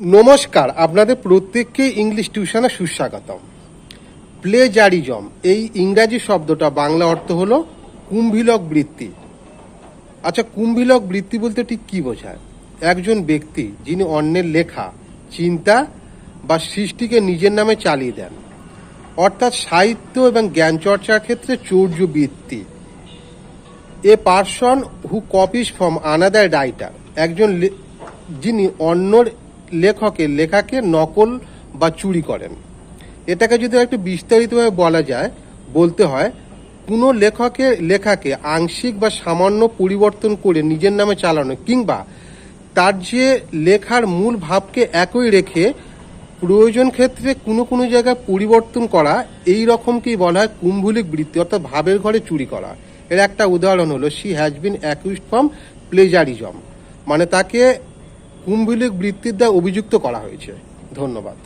নমস্কার, আপনাদের প্রত্যেককে ইংলিশ টিউশনে সুস্বাগতম। প্লেজারিজম এই ইংরাজি শব্দটা বাংলা অর্থ হলো কুম্ভিলক বৃত্তি। আচ্ছা কুম্ভিলক বৃত্তি বলতে ঠিক কি বোঝায়? একজন ব্যক্তি যিনি অন্যের লেখা, চিন্তা বা সৃষ্টিকে নিজের নামে চালিয়ে দেন, অর্থাৎ সাহিত্য এবং জ্ঞান চর্চার ক্ষেত্রে চৌর্য বৃত্তি। A person who copies from another writer একজন যিনি অন্য লেখকের লেখাকে নকল বা চুরি করেন। এটাকে যদি একটু বিস্তারিতভাবে বলা যায়, বলতে হয়, কোনো লেখকের লেখাকে আংশিক বা সামান্য পরিবর্তন করে নিজের নামে চালানো কিংবা তার যে লেখার মূল ভাবকে একই রেখে প্রয়োজন ক্ষেত্রে কোনো কোনো জায়গায় পরিবর্তন করা, এই রকমকেই বলা হয় কুম্ভলিক বৃত্তি, অর্থাৎ ভাবের ঘরে চুরি করা। এর একটা উদাহরণ হলো she has been accused from plagiarism মানে তাকে কুম্ভলিক বৃত্তির দ্বারা অভিযুক্ত করা হয়েছে। ধন্যবাদ।